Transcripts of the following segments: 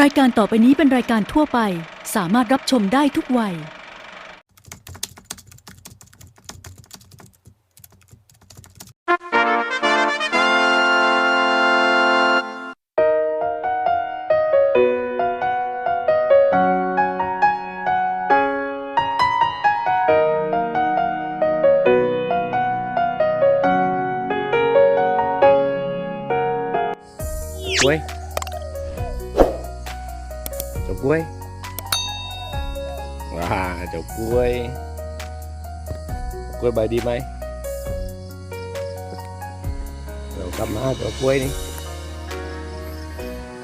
รายการต่อไปนี้เป็นรายการทั่วไป สามารถรับชมได้ทุกวัยกล้วย ล้วยว้าเจ้ากล้วย กล้วยใบดีไหมเรากลับมาเจ้ากล้วยนี่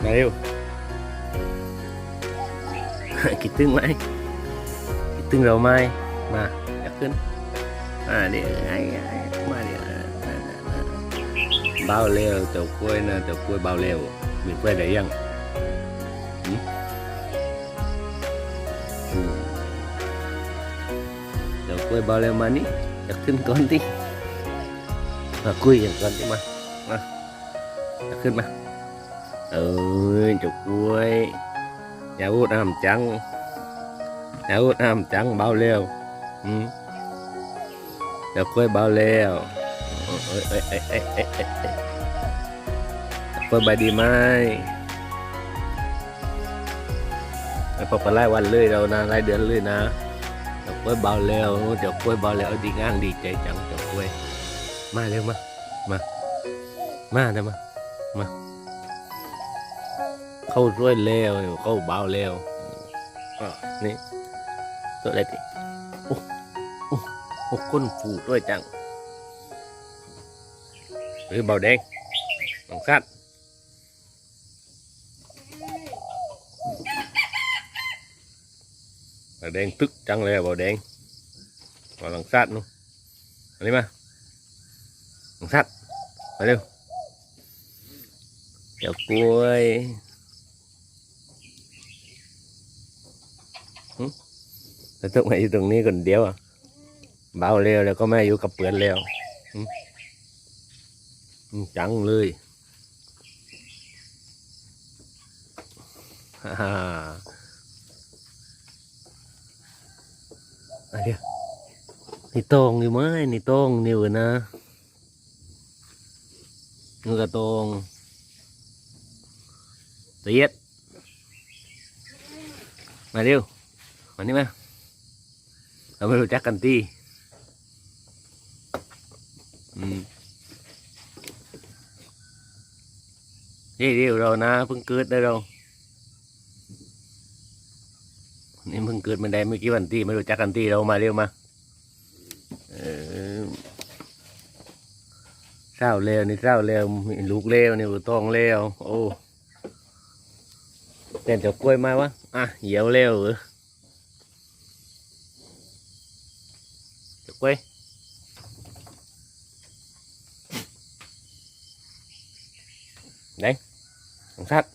มาเร็วคิดถึงไหมคิดถึงเราไหมมาอยากขึ้นมาดิไอ้ไอ้มาดิอะอะอะอะ bao leo tàu quê nè tàu quê bao leo miền quê để dân ừ? Tàu quê bao leo mà ní chắc ขึ้นก่อนดิมาคุยกันก่อนดิมามาอยากขึ้นมาเออจ้ากล้วยยาพูดน้ำจังยาพูดน้ำจังเบาเร็วอืมเจ้ากล้วยเบาเร็วเอ้ยเอ้ยเอ้ยเอ้ยเอ้ยเอ้ยเอ้ยเปิดใบดีไหมไอ้ปไล่วันเลยเรานะไล่เดือนเลยนะ กล้วยเบาแล้วเดี๋ยวกล้วยเบาแล้วดีง่างดีใจจังเดี๋ยวกล้วย มาเร็วมา มา มาเดี๋ยวมา มา เข้าร้วยแล้วเข้าเบาแล้วอะนี่ตัวอะไรดิโอ้โอ้โอ้ก้นฟูด้วยจังหรือเบาแดงหลังสัตว์ เบาแดงตึกจังเลยอะเบาแดงมาหลังสัตว์นู่นอันนี้มาหลังสัตว์มาเร็วเดี๋ยวกล้วยหึแล้วต้องมาอยู่ตร อะไรนี่ตองอยู่ไหมนี่ตองนี่เอนะนี่ก็ตองตียดมาเร็ววันี่มาเราไม่รู้จักกันตีอืมนี่เดียวเรานะเพิ่งเกิดได้เรา นี่ เกิดไม่ได้ไม่กี่วันที่ไม่รู้จักกันที่เรามาเร็วมาเออเศร้าเร็วนี่เศร้าเร็วมีลูกเร็วนี่ต้องเร็วโอ้เต้นจะกล้วยมาวะอะเหี่ยวเร็วเหรอเจะกล้วย đấy thằng sát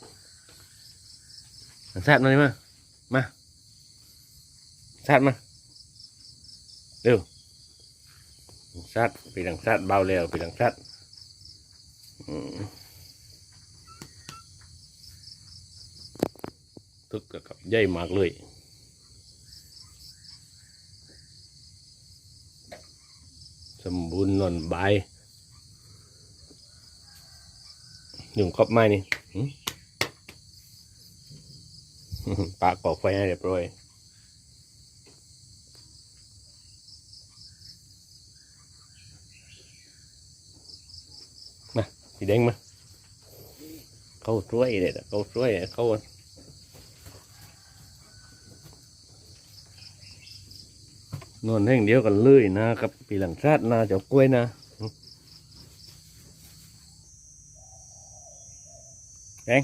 thằng sát nó đi mà mà sát mà được thằng sát vì thằng sát bao lèo vì thằng สัตว์มาเร็วสัตว์ปีหลังสัตว์เบาเร็วปีหลังสัตว์ตึกกับใหญ่มากเลยสมบูรณ์นอนใบหนุ่งครอบไม้นี่ปากกอกไฟให้เรียบร้อย สีแดงมาเข้าช่วยเลยเข้าช่วยเข้านอนแห่งเดียวกันเลยนะครับปีหลังชาตินาเจ้ากล้วยนะแดง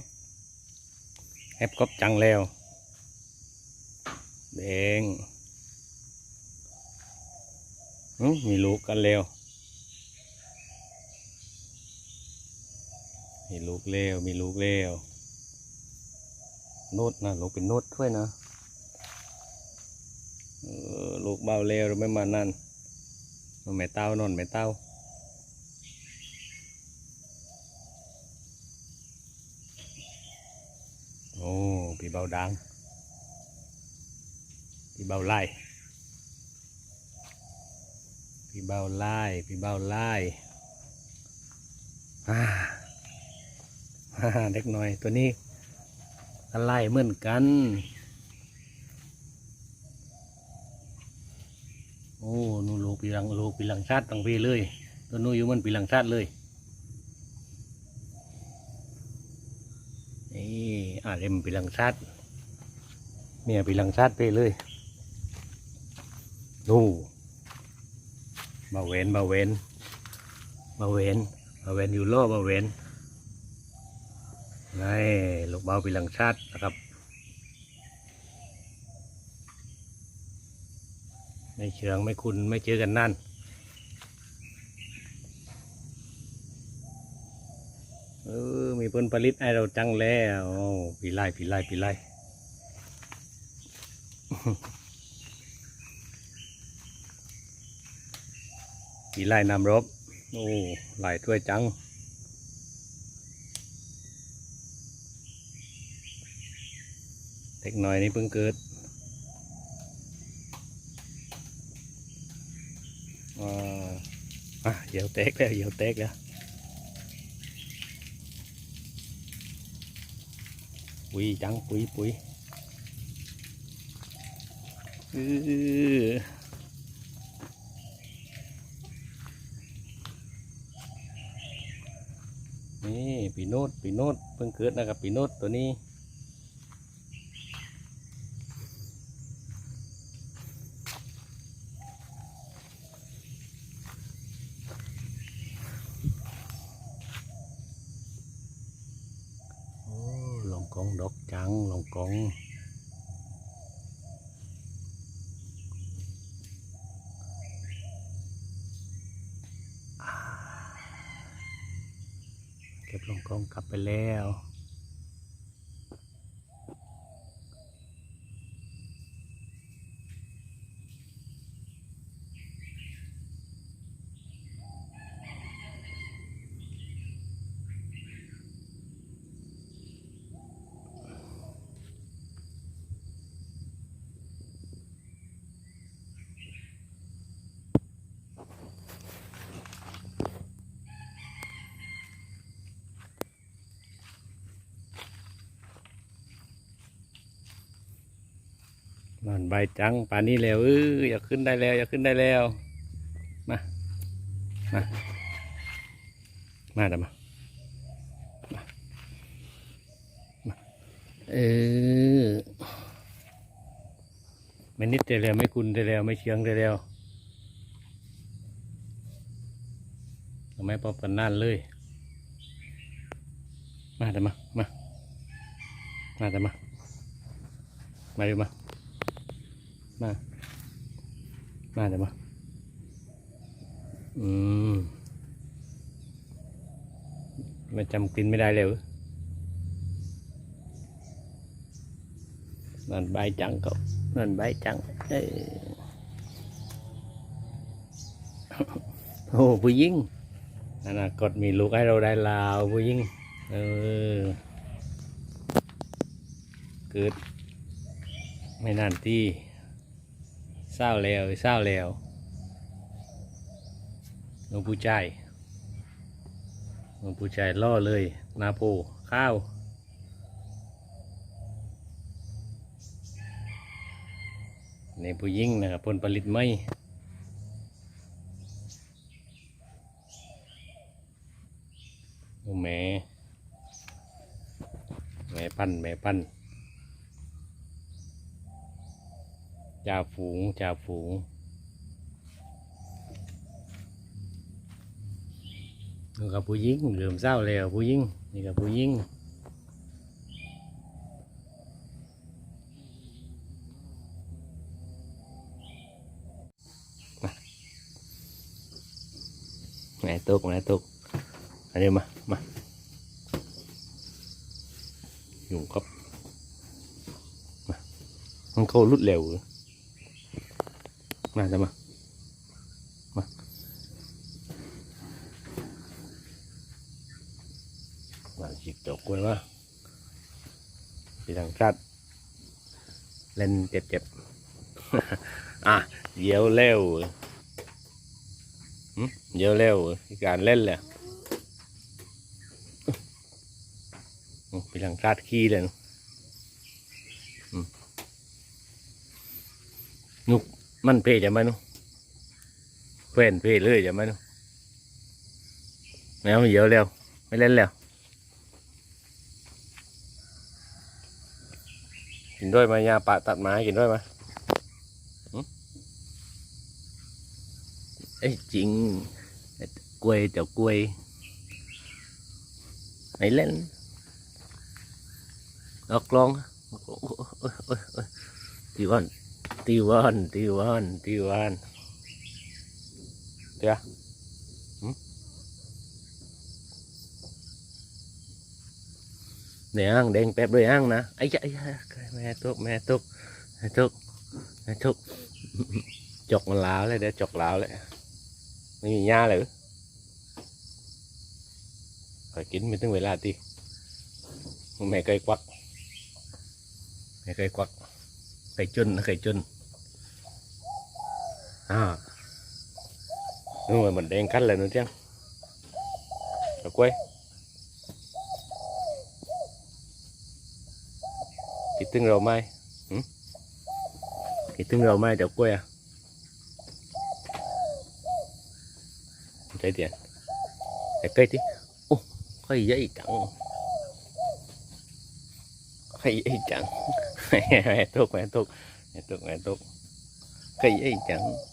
แฮบกบจังแล้วแดงอื้อมีลูกกันแล้ว มีลูกแล้วมีลูกแล้วโนดนะลูกเป็นโนดด้วยนะเออลูกเบาแล้วไม่มานั่นมันไม่เต้านอนไม่เต้าโอ้ปีเบาดังปีเบาไล่ปีเบาไล่ปีเบาไล่ฮ่า เล็กน้อยตัวนี้ก็ไล่เหมือนกัน โอ้นูลูกปีหลังลูกปีหลังชาติตั้งปีเลย ตัวนูอยู่มันปีหลังชาติเลยนี่อ่าเล่มปีหลังชาติเมียปีหลังชาติไปเลยดูมาเวนมาเวนมาเวนมาเวนอยู่โลมาเวน นี่ลูกเบาปีหลังชาตินะครับไม่เชืองไม่คุณไม่เจอกันนั่นเออมีผลผลิตให้เราจังแล้วโอ้ปีไล่ปีไล่ปีไล่ปีไล่นำรบโอ้หลายถ้วยจัง เด็กหน่อยนี่เพิ่งเกิดอ่าอะเหยียวเต็กแล้วเหยียวเต็กแล้วปุ๋ยจังปุ๋ยปุ๋ยอื้อนี่ปีโนดปีโนดเพิ่งเกิดนะครับปีโนดตัวนี้ โอ้ลองกองดอกจังลองกองอ่า เก็บลงกองกลับไปแล้ว มันใบจังป่านนี้แล้วเอออยากขึ้นได้แล้ว อยากขึ้นได้แล้ว มา มา มาเดี๋ยวมามาเออไม่นิดได้แล้วไม่คุณได้แล้วไม่เชียงได้แล้วทำไมพอกันนั่นเลย มาเดี๋ยวมา มา มาเดี๋ยวมา มาเดี๋ยวมา มา มาเดี๋ยวมา อืมไม่จำกลิ่นไม่ได้เลยเหรอนั่นใบจังก็นั่นใบจังเอ้ยโอ้ผู้หญิงอนาคตมีลูกให้เราได้ลาวผู้หญิงเออเกิดไม่นานที่ เศร้าแล้วเศร้าแล้วหลวงปู่ใจหลวงปู่ใจล่อเลยนาโพข้าวในผู้ยิ่งนะครับผลผลิตไม่แม่แม่ปั้นแม่ปั้น จ่าฝูงจ่าฝูง นี่กับผู้หญิงเริ่มเศร้าแล้วผู้หญิงนี่กับผู้หญิงไหนตกไหนตกอันนี้มา มา อยู่ครับมันเขารุดเร็วเหรอ มาจะมามามาจิกดอกกล้วยมาปีหลังชัดเล่นเจ็บเจ็บอะเดี๋ยวเร็วหึเดี๋ยวเร็วการเล่นแหละอุ๊ยไปหลังราดขี้เลยนะอืมนุก มันเพจะไหมนุเพ่นเพเลยจะไหมนุแมวมันเดี๋ยวเร็วไม่เล่นแล้วกินด้วยไหมยาปะตัดไม้กินด้วยไหมหึเอ้ยจริงกล้วยเจ้ากล้วยไหนเล่นออกกลองโอ้โอ้โอ้โอ้โอ้ตีวันตีวัน ตีวันตีวันเดี๋ยวหึเนี่ยอ่างแดงแป๊บด้วยอ่างนะไอ้ยะไอ้ยะแม่ตุกแม่ตุกแม่ตุ กแม่ตุกจกมันลาวเลยเดี๋ยวจกลาวเลยไม่มีหญ้าเลยคอยกินไม่ถึงเวล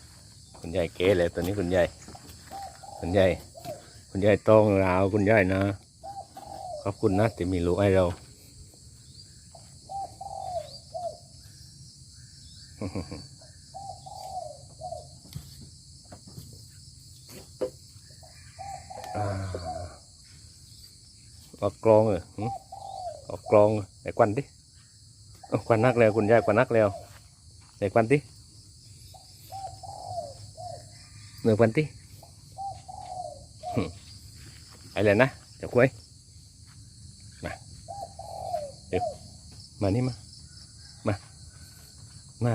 คุณยายเก๋เลยตัวนี้คุณยายคุณยายคุณยายโตองราวคุณยายนะ ขอบคุณนะที่มีลูกให้เราออกกลองเอออกกลองไหนควันดิควันนักแล้วคุณยายควันนักแล้วไหนควันดิเหนือควันดิ หึอะไรนะเดี๋ยวคุยมาเดี๋ยวมา